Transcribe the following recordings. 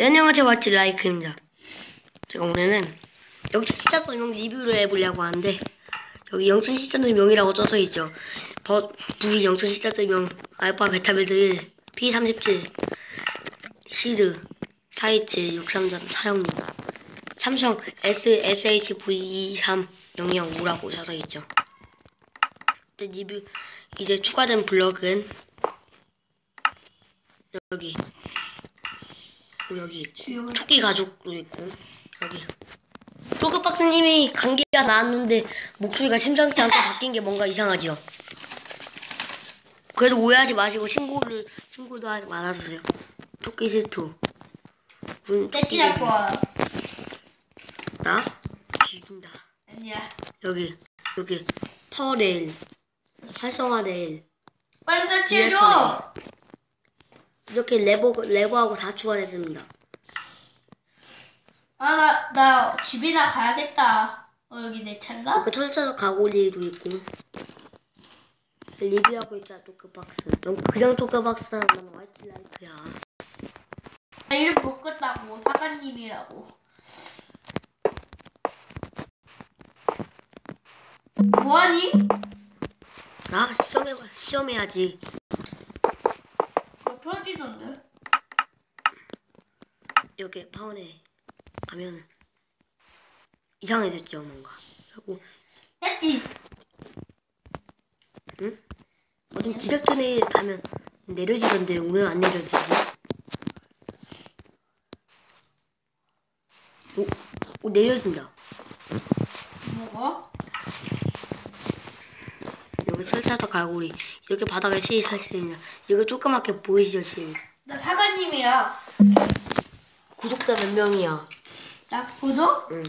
네, 안녕하세요. 왓츠 라이크입니다. 제가 오늘은 영춘 시사 설명 리뷰를 해보려고 하는데 여기 영춘 시사 설명이라고 써져 있죠. 버, V 영춘 시사 설명 알파 베타 빌드 1 P37 시드 427 633 사용료 삼성 SSHV23005라고 써져 있죠. 이제 리뷰 이제 추가된 블럭은 여기 그리고 여기 토끼 가죽도 있고 여기 초코박스님이 감기가 나왔는데 목소리가 심상치 않게 바뀐 게 뭔가 이상하지요. 그래도 오해하지 마시고 신고를 신고도 하지 말아주세요. 토끼 실투. 군 떼치할 거야. 나 죽인다. 아니야. 여기 여기 파워 레일 활성화 레일 빨리. 설치해줘. 이렇게 레버 레버하고 다 추가됐습니다. 아, 나, 나 집이나 가야겠다. 어, 여기 내 차인가? 그 철사석 가고리도 있고 리뷰하고 있자 토크박스 넌 그냥 토크박스는 난 화이트 라이트야 나 이름 바꿨다고. 사관님이라고. 뭐하니? 나 시험해 시험해야지 뭐 터지던데? 이렇게 파원에 가면 이상해졌죠 뭔가 그리고 했지? 어떤 지적전에 가면 내려지던데 오늘 안 내려지지 오, 오 내려진다 뭐가? 여기 철사석 가고리 이렇게 바닥에 실이 살수 있는 이거 조그맣게 보이시죠 실 나 사관님이야. 구독자 몇 명이야 나 구독? 응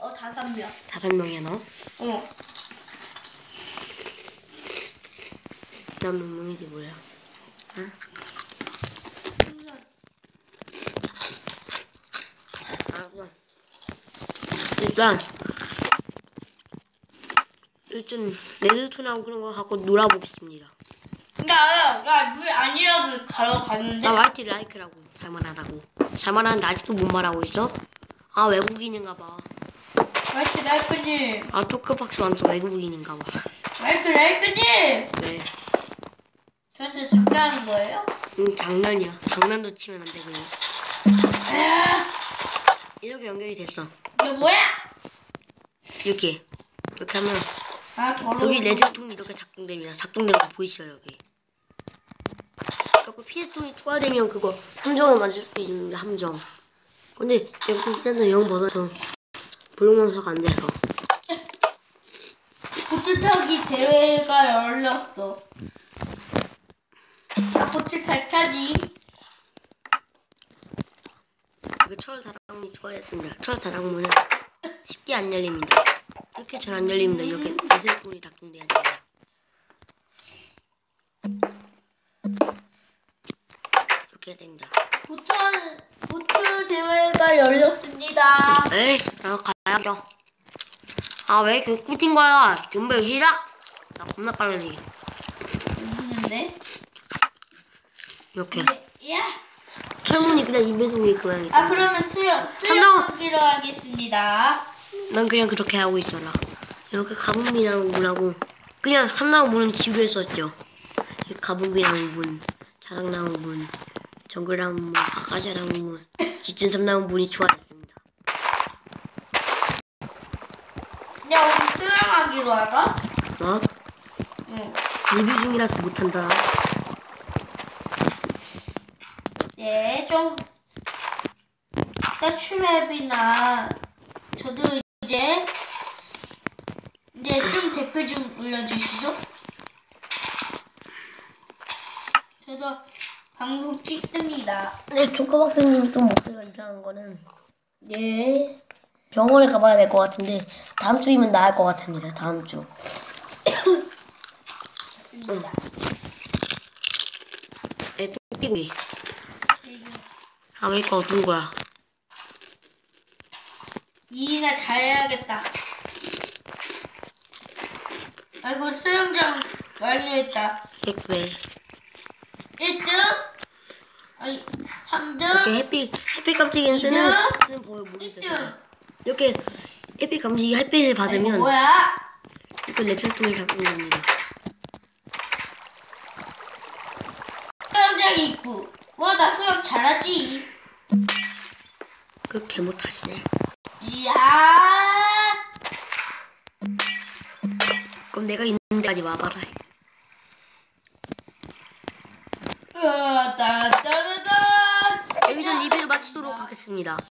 어, 다섯 명. 다섯 명이야 너 어. 난몇 명이지 몰라 응? 일단 일단 레드톤하고 그런 거 갖고 놀아보겠습니다. 야, 야, 물 아니라도 가러 갔는데? 나 화이트 라이크라고 잘 말하라고. 잘 말하는데 아직도 못 말하고 있어? 아 외국인인가 봐. 마이크 라이크님! 아 토크박스 완전 외국인인가 봐. 마이크 라이크님! 왜? 저한테 장난하는 거예요? 응 장난이야. 장난도 치면 안 되고요. 아, 이렇게 연결이 됐어. 이거 뭐야? 이렇게 이렇게 하면 아, 더러워. 여기 레드통이 이렇게 작동됩니다. 작동된 거 보이시죠 여기? 그리고 피해통이 추가되면 그거 함정을 맞을 수 있습니다. 함정. 근데 여기 일단은 영 버섯은 블록mon스터가 안 돼서 보트 타기 대회가 열렸어. 나 보트 잘 타지? 여기 철 다락문이 추가됐습니다. 철 다락문은 쉽게 안 열립니다. 이렇게 잘 안 열립니다. 이렇게 레드통이 작동돼야 됩니다. 이렇게 됩니다. 보트, 보트 대회가 열렸습니다. 에이, 나 가야죠. 아, 왜 이렇게 꾸틴 거야? 준비 시작! 나 겁나 빠르지. 무슨데? 이렇게. 야. 철문이 그냥 인벤송이 그냥. 아, 그러면 수영, 수영하기로 하겠습니다. 난 그냥 그렇게 하고 있어라. 이렇게 가뭄이랑 물하고 그냥 삼나무 문은 지루했었죠. 이 가뭄이랑 문, 자랑나무 문, 정글나무 문, 아카시아나무 문, 짙은 삼나무 문이 추가됐습니다. 야, 우리 수영하기로 할까? 어? 응. 리뷰 중이라서 못한다. 네, 좀 따춤앱이나 저도 이제 이제 좀 댓글 좀 올려주시죠. 저도 방송 찍습니다. 네, 조커박스님 좀 목소리가 이상한 거는 예 병원에 가봐야 될 것 같은데 다음 주이면 나을 것 같습니다. 다음 주. 있습니다. 네, 똥띠기. 아, 왜 이렇게 어두운 거야? 일이나 잘해야겠다. 아이고 수영장 완료했다. 왜? 1등? 아니 3등? 이렇게 햇빛 햇빛 깜찍이는 쓰는 보여 무기 되 1등. 이렇게 햇빛 감지기 햇빛을 받으면 뭐야? 이렇게 레드스톤이 작동이 됩니다. 수영장이 있고. 와, 나 수영 잘하지. 그 개 못 하시네. 이야. 그럼 내가 있는 데까지 와봐라. 으아, 따따따따. 여기서 리뷰를 마치도록 하겠습니다.